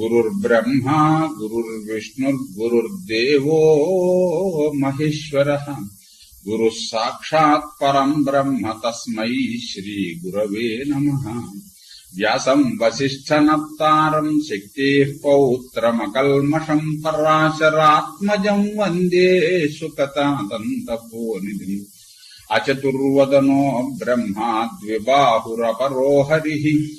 गुरुर्ब्रह्मा गुरुर्विष्णुर्गुरुर्देवो महेश्वर। गुरु साक्षात् परम ब्रह्म तस्म श्री गुरव नम। व्यास व्यासम् नार शक्ति पौत्रमकल्मषम् पराशरात्मज वंदे सुकतादन्तपोनिधिम् अचतुर्वदनो ब्रह्मा द्विबाहुरपरो हरि।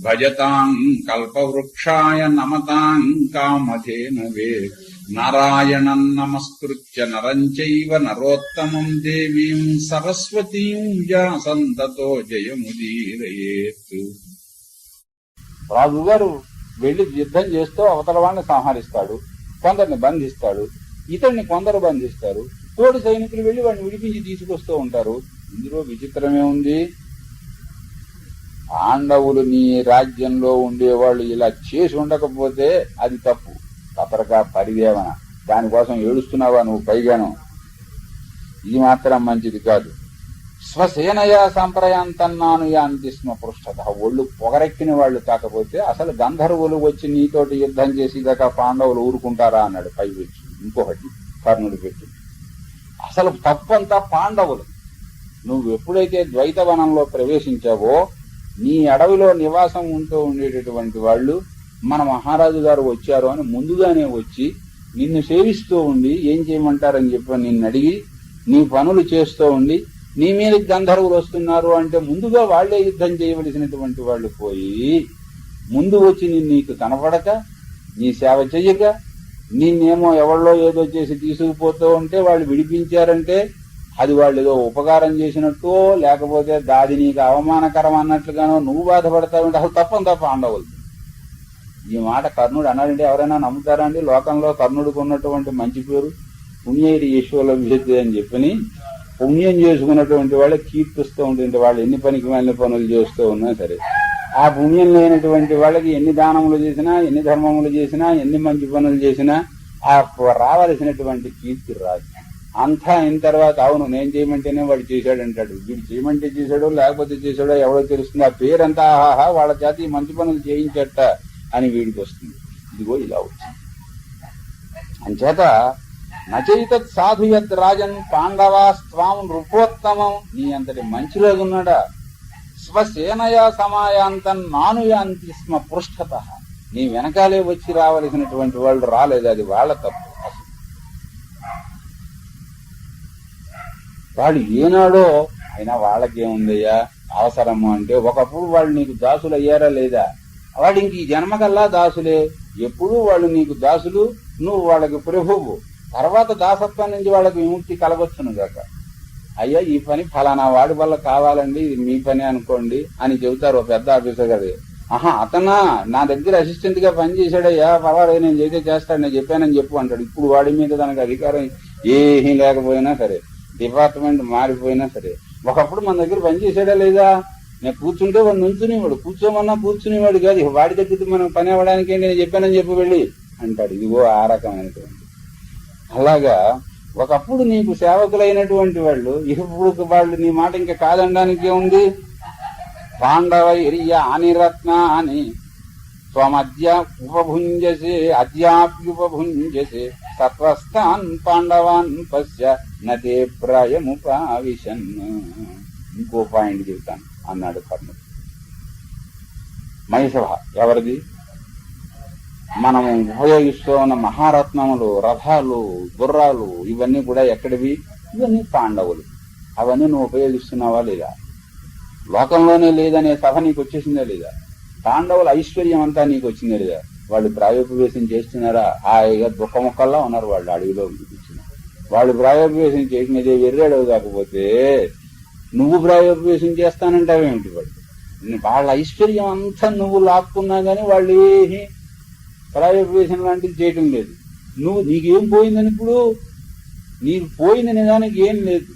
భజతాం కల్పవృక్షాయ నమతాం కామధేనవే. నారాయణం నమస్కృత్య నరం చైవ నరోత్తమం దేవీం సరస్వతీం వ్యాసంతతో జయముదీరయేత్. రాజుగారు వెళ్ళి యుద్ధం చేస్తూ అవతల వాడిని సంహరిస్తాడు కొందరిని బంధిస్తాడు ఇతడిని కొందరు బంధిస్తారు. తోడు సైనికులు వెళ్ళి వాడిని విడిపించి తీసుకొస్తూ ఉంటారు. ఇందులో విచిత్రమే ఉంది. పాండవులు నీ రాజ్యంలో ఉండేవాళ్ళు ఇలా చేసి ఉండకపోతే అది తప్పు. కతరక పరిదేవన. దానికోసం ఏడుస్తున్నావా నువ్వు పైగాను? ఇది మాత్రం మంచిది కాదు. స్వసేనయా సంప్రయాంతన్నాను యాంతి స్మ పృష్ఠత ఒళ్ళు పొగరెక్కిన వాళ్ళు కాకపోతే అసలు గంధర్వులు వచ్చి నీతోటి యుద్ధం చేసేదాకా పాండవులు ఊరుకుంటారా అన్నాడు పై వచ్చి ఇంకొకటి కర్ణుడు పెట్టి. అసలు తప్పంతా పాండవులు. నువ్వు ఎప్పుడైతే ద్వైతవనంలో ప్రవేశించావో నీ అడవిలో నివాసం ఉంటూ ఉండేటటువంటి వాళ్ళు మన మహారాజు గారు వచ్చారు అని ముందుగానే వచ్చి నిన్ను సేవిస్తూ ఉండి ఏం చేయమంటారని చెప్పి నిన్ను అడిగి నీ పనులు చేస్తూ ఉండి నీ మీద గంధర్వులు వస్తున్నారు అంటే ముందుగా వాళ్ళే యుద్ధం చేయవలసినటువంటి వాళ్ళు పోయి ముందు వచ్చి నిన్ను నీకు కనపడక నీ సేవ చెయ్యక నిన్నేమో ఎవరిలో ఏదో చేసి తీసుకుపోతూ ఉంటే వాళ్ళు విడిపించారంటే అది వాళ్ళు ఏదో ఉపకారం చేసినట్టు లేకపోతే దాది నీకు అవమానకరం అన్నట్లుగానో నువ్వు బాధపడతావంటే అసలు తప్పని తప్ప పాండవులు. ఈ మాట కర్ణుడు అన్నాడంటే ఎవరైనా నమ్ముతారా అండి? లోకంలో కర్ణుడికి ఉన్నటువంటి మంచి పేరు పుణ్యైరి ఈశ్వరుల విశుద్ధి అని చెప్పని పుణ్యం చేసుకున్నటువంటి వాళ్ళే కీర్తిస్తూ ఉంటుంది వాళ్ళు ఎన్ని పనికి వెళ్ళిన పనులు చేస్తూ ఉన్నా సరే ఆ పుణ్యం లేనటువంటి వాళ్ళకి ఎన్ని దానములు చేసినా ఎన్ని ధర్మములు చేసినా ఎన్ని మంచి పనులు చేసినా ఆ రావలసినటువంటి కీర్తి రాదు. అంతా అయిన తర్వాత అవును నేను చేయమంటేనే వాడు చేశాడు అంటాడు. వీడు చేయమంటే చేశాడో లేకపోతే చేశాడో ఎవడో తెలుస్తుంది. ఆ పేరంతా ఆహాహా వాళ్ళ జాతి మంచి పనులు చేయించట అని వీడికి వస్తుంది. ఇదిగో ఇలా వచ్చింది. అంచేత నచైతత్ సాధు రాజన్ రాజన్ పాండవాస్త్వాం నృపోత్తమం. నీ అంతటి మంచిలోగున్నాడా స్వసేనయా సమాయాంతం నాను యాంతి స్మ పృష్ఠత. నీ వెనకాలే వచ్చి రావలసినటువంటి వాళ్ళు రాలేదు. అది వాళ్ళ తప్పు. వాళ్ళు ఏనాడో అయినా వాళ్ళకేముందయ్యా? అవసరము అంటే ఒకప్పుడు వాళ్ళు నీకు దాసులు అయ్యారా లేదా? వాడు ఇంక ఈ జన్మకల్లా దాసులే. ఎప్పుడూ వాళ్ళు నీకు దాసులు నువ్వు వాళ్ళకి ప్రభువు. తర్వాత దాసత్వం నుంచి వాళ్ళకి విముక్తి కలగొచ్చును గాక. అయ్యా ఈ పని ఫలానా వాడి వల్ల కావాలండి ఇది మీ పని అనుకోండి అని చెబుతారు పెద్ద ఆఫీసర్ గారు. ఆహా అతనా? నా దగ్గర అసిస్టెంట్గా పనిచేశాడయ్యా పర్వాలేదు నేను చేస్తే చేస్తాడు నేను చెప్పానని చెప్పు అంటాడు. ఇప్పుడు వాడి మీద దానికి అధికారం ఏమీ లేకపోయినా సరే. డిపార్ట్మెంట్ మారిపోయినా సరే ఒకప్పుడు మన దగ్గర పనిచేసాడా లేదా? నేను కూర్చుంటే వాడు నుంచునేవాడు కూర్చోమన్నా కూర్చునేవాడు కాదు. వాడి దగ్గర మనం పని అవ్వడానికి నేను చెప్పానని చెప్పి వెళ్ళి అంటాడు. ఇదిగో ఆ రకమైనటువంటి. అలాగా ఒకప్పుడు నీకు సేవకులైనటువంటి వాళ్ళు ఇప్పుడు వాళ్ళు నీ మాట ఇంకా కాదనడానికి ఉంది? పాండవ ఎరియ అనిరత్న అని త్వమద్య ఉపభుంజసే అద్యాప్యుపభుంజసే తత్వస్థాన్ పాండవాన్ పశ్య నతే ప్రాయముపావిశన్ ఇంకో పాయింట్ చెబుతాను అన్నాడు కర్ణుడు. మహిషభ ఎవరిది? మనము ఉపయోగిస్తూ ఉన్న మహారత్నములు రథాలు గుర్రాలు ఇవన్నీ కూడా ఎక్కడివి? ఇవన్నీ పాండవులు. అవన్నీ నువ్వు ఉపయోగిస్తున్నావా లేదా? లోకంలోనే లేదనే సభ నీకు వచ్చేసిందా లేదా? పాండవుల ఐశ్వర్యం అంతా నీకు వచ్చిందా లేదా? వాళ్ళు ప్రాయోపవేశం చేస్తున్నారా? హాయిగా దుఃఖముక్కల్లా ఉన్నారు వాళ్ళు అడవిలో చూపించిన వాళ్ళు ప్రాయోపవేశం చేసినది వెర్రాడవు కాకపోతే నువ్వు ప్రాయోపవేశం చేస్తానంటావేమిటి వాళ్ళు? వాళ్ళ ఐశ్వర్యం అంతా నువ్వు లాక్కున్నా గానీ వాళ్ళు ఏమి ప్రాయోపవేశం లాంటిది చేయటం లేదు. నువ్వు నీకేం పోయిందని ఇప్పుడు? నీకు పోయిన నిజానికి ఏం లేదు.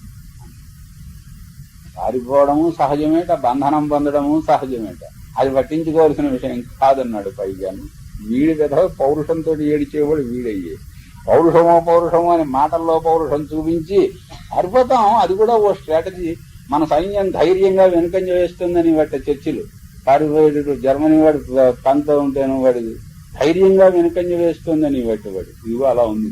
పారిపోవడము సహజమేట బంధనం పొందడము సహజమేట. అది పట్టించుకోవాల్సిన విషయం కాదన్నాడు పైగాను. వీడి కథ పౌరుషంతో ఏడిచేవాడు వీడయ్యే. పౌరుషమో పౌరుషమో అని మాటల్లో పౌరుషం చూపించి అర్భుతం అది కూడా ఓ స్ట్రాటజీ. మన సైన్యం ధైర్యంగా వెనుకం చేస్తుందని వాటి చర్చలు. పారిపోయేటట్టు జర్మనీ వాడు పంత ఉంటేను వాడి ధైర్యంగా వెనుకంజ వేస్తుందని వాటి వాడు. ఇవి అలా ఉంది.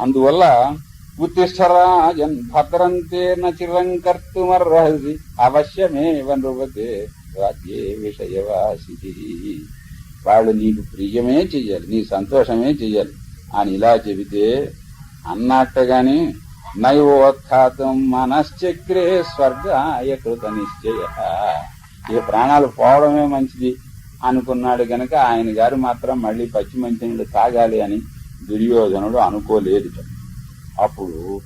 అందువల్ల ఉత్తిష్టరాజన్ భద్రంతే నచిరం కర్తుమర్హసి అవశ్యమే నృపతే రాజ్యే విషయవాసి. వాళ్ళు నీకు ప్రియమే చెయ్యాలి నీ సంతోషమే చెయ్యాలి అని ఇలా చెబితే అన్నట్టగాని నైవోత్థాతం మనశ్చక్రే స్వర్గాయ కృత నిశ్చయ. ఈ ప్రాణాలు పోవడమే మంచిది అనుకున్నాడు గనక ఆయన గారు మాత్రం మళ్ళీ పచ్చి మంచినీళ్ళు తాగాలి అని దుర్యోధనుడు అనుకోలేదు. అప్పుడు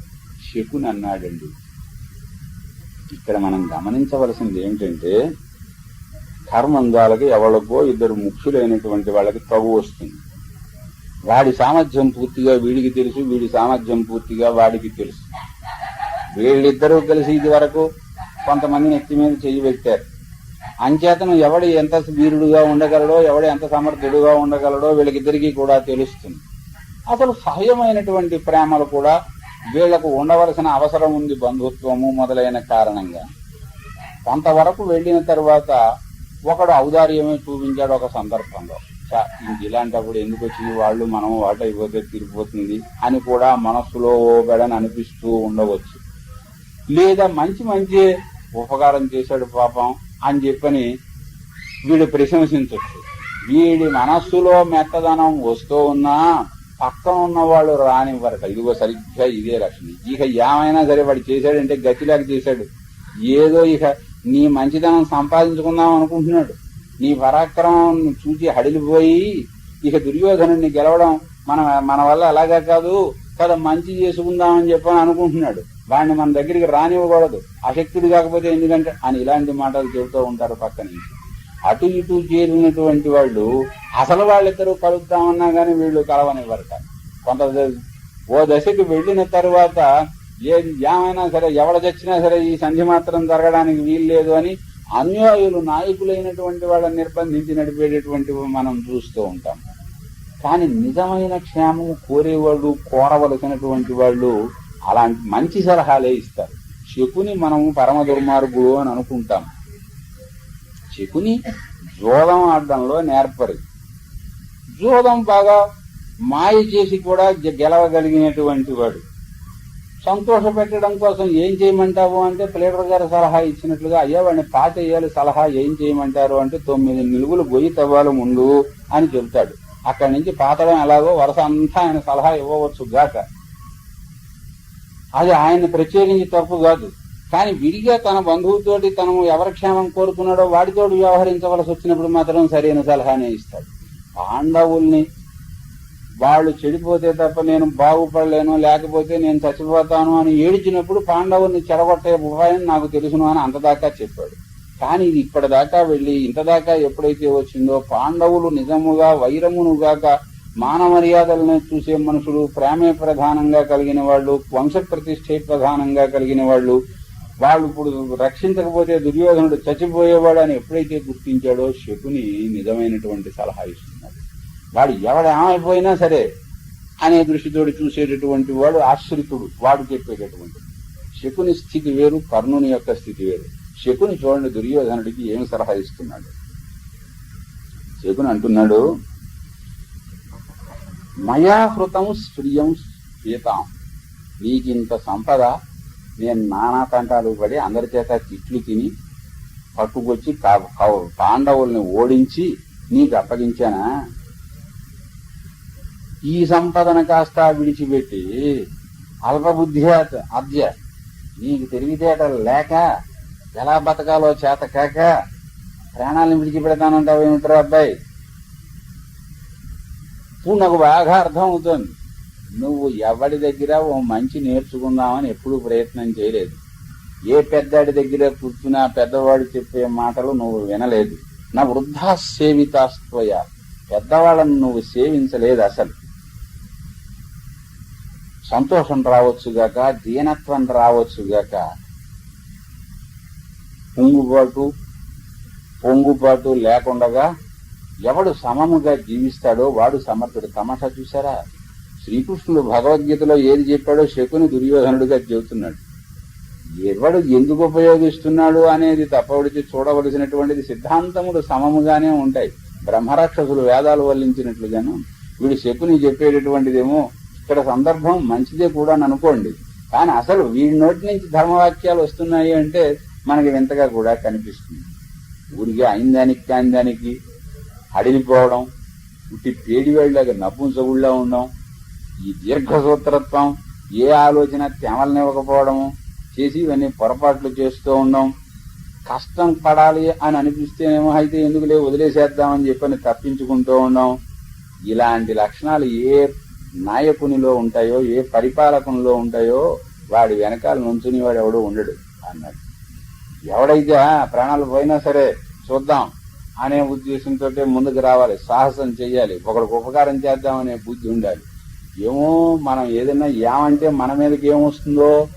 శకుని అన్నాడండి ఇక్కడ మనం గమనించవలసింది ఏమిటంటే కర్మందాలకి ఎవరికో ఇద్దరు ముఖ్యులైనటువంటి వాళ్ళకి తగు వస్తుంది. వాడి సామర్థ్యం పూర్తిగా వీడికి తెలుసు వీడి సామర్థ్యం పూర్తిగా వాడికి తెలుసు. వీళ్ళిద్దరూ కలిసి ఇది వరకు కొంతమంది నెత్తి మీద చెయ్యి పెట్టారు. అంచేతను ఎవడు ఎంత వీరుడుగా ఉండగలడో ఎవడు ఎంత సమర్థుడుగా ఉండగలడో వీళ్ళకిద్దరికీ కూడా తెలుస్తుంది. అసలు సహజమైనటువంటి ప్రేమలు కూడా వీళ్ళకు ఉండవలసిన అవసరం ఉంది బంధుత్వము మొదలైన కారణంగా. కొంతవరకు వెళ్ళిన తర్వాత ఒకడు ఔదార్యమే చూపించాడు ఒక సందర్భంలో. ఇలాంటప్పుడు ఎందుకు వచ్చింది? వాళ్ళు మనం వాట అయిపోతే తిరిగిపోతుంది అని కూడా మనస్సులో బెడని అనిపిస్తూ ఉండవచ్చు. లేదా మంచి మంచి ఉపకారం చేశాడు పాపం అని చెప్పని వీడు ప్రశంసించవచ్చు వీడి మనస్సులో మెత్తదనం వస్తూ ఉన్నా పక్కన ఉన్న వాళ్ళు రానివ్వరట. ఇదిగో సరిగ్గా ఇదే లక్ష్మి ఇక ఏమైనా సరే వాడు చేశాడంటే గతిలాగా చేశాడు. ఏదో ఇక నీ మంచితనం సంపాదించుకుందాం అనుకుంటున్నాడు. నీ పరాక్రమం చూసి హడిలిపోయి ఇక దుర్యోధనుడిని గెలవడం మన మన వల్ల అలాగా కాదు. కదా మంచి చేసుకుందామని చెప్పని అనుకుంటున్నాడు. వాడిని మన దగ్గరికి రానివ్వకూడదు. అశక్తుడు కాకపోతే ఎందుకంటే అని ఇలాంటి మాటలు చెబుతూ ఉంటారు పక్క నుంచి. అటు ఇటు చేరినటువంటి వాళ్ళు అసలు వాళ్ళిద్దరూ కలుద్దామన్నా కానీ వీళ్ళు కలవనివ్వరు కొంత ఓ దశకు వెళ్ళిన తర్వాత ఏది ఏమైనా సరే ఎవడ చచ్చినా సరే ఈ సంధి మాత్రం జరగడానికి వీలు లేదు అని అన్యాయులు నాయకులైనటువంటి వాళ్ళని నిర్బంధించి నడిపేటటువంటి మనం చూస్తూ ఉంటాం. కానీ నిజమైన క్షేమం కోరేవాళ్ళు కోరవలసినటువంటి వాళ్ళు అలాంటి మంచి సలహాలే ఇస్తారు. శకుని మనము పరమ దుర్మార్గుడు అని అనుకుంటాం. శకుని జోదం ఆడడంలో నేర్పరు. జోదం బాగా మాయ చేసి కూడా గెలవగలిగినటువంటి వాడు. సంతోష పెట్టడం కోసం ఏం చేయమంటావు అంటే ప్లేటర్ గారు సలహా ఇచ్చినట్లుగా అయ్యా వాడిని పాతేయాలి సలహా ఏం చేయమంటారు అంటే తొమ్మిది నిలుగులు గొయ్యి తవ్వాలి ముందు అని చెబుతాడు. అక్కడి నుంచి పాతడం ఎలాగో వరుస అంతా ఆయన సలహా ఇవ్వవచ్చు గాక. అది ఆయన ప్రత్యేకించి తప్పు కాదు. కానీ విడిగా తన బంధువుతోటి తను ఎవరి క్షేమం కోరుకున్నాడో వాడితోటి వ్యవహరించవలసి వచ్చినప్పుడు మాత్రం సరైన సలహానే ఇస్తాడు. పాండవుల్ని వాళ్ళు చెడిపోతే తప్ప నేను బాగుపడలేను లేకపోతే నేను చచ్చిపోతాను అని ఏడిచినప్పుడు పాండవుని చెడగొట్టే ఉపాయం నాకు తెలుసును అని అంతదాకా చెప్పాడు. కానీ ఇది ఇప్పటిదాకా వెళ్ళి ఇంతదాకా ఎప్పుడైతే వచ్చిందో పాండవులు నిజముగా వైరమునుగాక మానమర్యాదలను చూసే మనుషులు ప్రేమే ప్రధానంగా కలిగిన వాళ్ళు వంశ ప్రతిష్ఠే ప్రధానంగా కలిగిన వాళ్ళు వాళ్ళు ఇప్పుడు రక్షించకపోతే దుర్యోధనుడు చచ్చిపోయేవాడు అని ఎప్పుడైతే గుర్తించాడో శకుని నిజమైనటువంటి సలహా ఇస్తుంది. వాడు ఎవడేమైపోయినా సరే అనే దృష్టితోటి చూసేటటువంటి వాడు ఆశ్రితుడు వాడు చెప్పేటటువంటి. శకుని స్థితి వేరు కర్ణుని యొక్క స్థితి వేరు. శకుని చూడండి దుర్యోధనుడికి ఏమి సలహా ఇస్తున్నాడు? శకుని అంటున్నాడు మయా హృతం స్త్రియం సీతాం నీకింత సంపద నేను నానా తంటాలు పడి అందరి చేత తిట్లు తిని పట్టుకొచ్చి పాండవుల్ని ఓడించి నీకు అప్పగించానా? ఈ సంపదను కాస్త విడిచిపెట్టి అల్పబుద్ధి అద్య. నీకు తెలివితేటలు లేక ఎలా బతకాలో చేత కాక ప్రాణాలను విడిచిపెడతానంటావు ఏమిటారు అబ్బాయి? ఇప్పుడు నాకు బాగా అర్థం అవుతుంది నువ్వు ఎవడి దగ్గర ఓ మంచి నేర్చుకుందామని ఎప్పుడూ ప్రయత్నం చేయలేదు. ఏ పెద్దాడి దగ్గర కూర్చున్నా పెద్దవాడు చెప్పే మాటలు నువ్వు వినలేదు. నా వృద్ధా సేవితాస్త్వయ పెద్దవాళ్ళను నువ్వు సేవించలేదు అసలు. సంతోషం రావచ్చుగాక దీనత్వం రావచ్చుగాక పొంగుబాటు పొంగుబాటు లేకుండగా ఎవడు సమముగా జీవిస్తాడో వాడు సమర్థుడు. తమాషా చూసారా శ్రీకృష్ణుడు భగవద్గీతలో ఏది చెప్పాడో శకుని దుర్యోధనుడిగా చెబుతున్నాడు. ఎవడు ఎందుకు ఉపయోగిస్తున్నాడు అనేది తప్పవడిచి చూడవలసినటువంటిది సిద్ధాంతములు సమముగానే ఉంటాయి. బ్రహ్మరాక్షసులు వేదాలు వల్లించినట్లుగాను వీడు శకుని చెప్పేటటువంటిదేమో ఇక్కడ సందర్భం మంచిదే కూడా అని అనుకోండి. కానీ అసలు వీడి నోటి నుంచి ధర్మవాక్యాలు వస్తున్నాయి అంటే మనకి వింతగా కూడా కనిపిస్తుంది. ఊరికే అయిన దానికి కాని దానికి అడిగిపోవడం ఉట్టి పేడివేళ్ళగా నపుంసగుళ్ళ ఉండడం ఈ దీర్ఘసూత్రత్వం ఏ ఆలోచన తెమలనివ్వకపోవడము చేసి ఇవన్నీ పొరపాట్లు చేస్తూ ఉండడం కష్టం పడాలి అని అనిపిస్తేనేమో అయితే ఎందుకులే వదిలేసేద్దామని చెప్పని తప్పించుకుంటూ ఉండడం ఇలాంటి లక్షణాలు ఏ నాయకునిలో ఉంటాయో ఏ పరిపాలకునిలో ఉంటాయో వాడి వెనకాల నుంచుని వాడు ఎవడు ఉండడు అన్నాడు. ఎవడైతే ప్రాణాలు పోయినా సరే చూద్దాం అనే ఉద్దేశంతో ముందుకు రావాలి సాహసం చెయ్యాలి ఒకరికి ఉపకారం చేద్దామనే బుద్ధి ఉండాలి. ఏమో మనం ఏదైనా ఏమంటే మన మీదకి ఏమొస్తుందో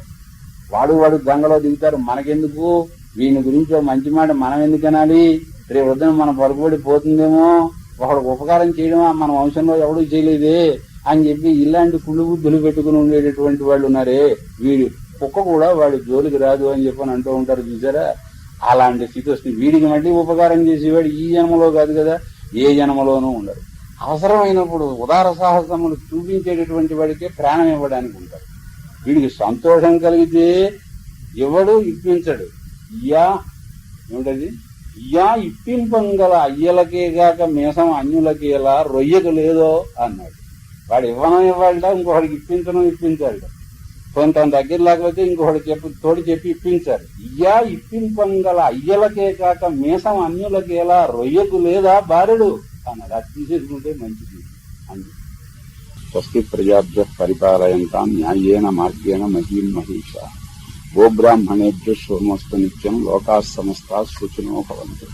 వాడు వాడు గంగలో దిగుతారు మనకెందుకు? వీని గురించి మంచి మాట మనం ఎందుకు అనాలి రేపు వద్దున మన పలుకుబడి పోతుందేమో? ఒకడికి ఉపకారం చేయడం మన వంశంలో ఎవడూ చేయలేదే. అని చెప్పి ఇలాంటి కుళ్ళు బుద్ధులు పెట్టుకుని ఉండేటటువంటి వాళ్ళు ఉన్నారే. వీడు కుక్క కూడా వాడు జోలికి రాదు అని చెప్పని అంటూ ఉంటారు చూసారా? అలాంటి స్థితి వస్తుంది. వీడికి మళ్ళీ ఉపకారం చేసేవాడు ఈ జన్మలో కాదు కదా ఏ జన్మలోనూ ఉండరు అవసరమైనప్పుడు ఉదార సాహసములు చూపించేటటువంటి వాడికే ప్రాణం ఇవ్వడానికి ఉంటారు వీడికి సంతోషం కలిగితే ఎవడు ఇప్పించడు. ఇయా ఏమిటది? ఇయా ఇప్పింపంగల అయ్యలకే గాక మీసం అన్యులకేలా రొయ్యకు లేదో అన్నాడు. వాడు ఇవ్వడం ఇవ్వాలట ఇంకొకడికి ఇప్పించడం ఇప్పించాలట కొంత దగ్గర లేకపోతే ఇంకొకటి చెప్పి తోడి చెప్పి ఇప్పించారు ఇయ్యా ఇప్పింపంగల అయ్యలకే కాక మీసం అన్యులకేలా రొయ్యకు లేదా బారుడు? అన్నాడు అది తీసేసుకుంటే మంచిది. అని స్వస్తి ప్రజాభ్య పరిపాలయంతాం న్యాయేన మార్గేణ మహీం మహిష. గోబ్రాహ్మణేభ్య శోమస్తు నిత్యం లోకా సమస్త సూచనో భవంతు.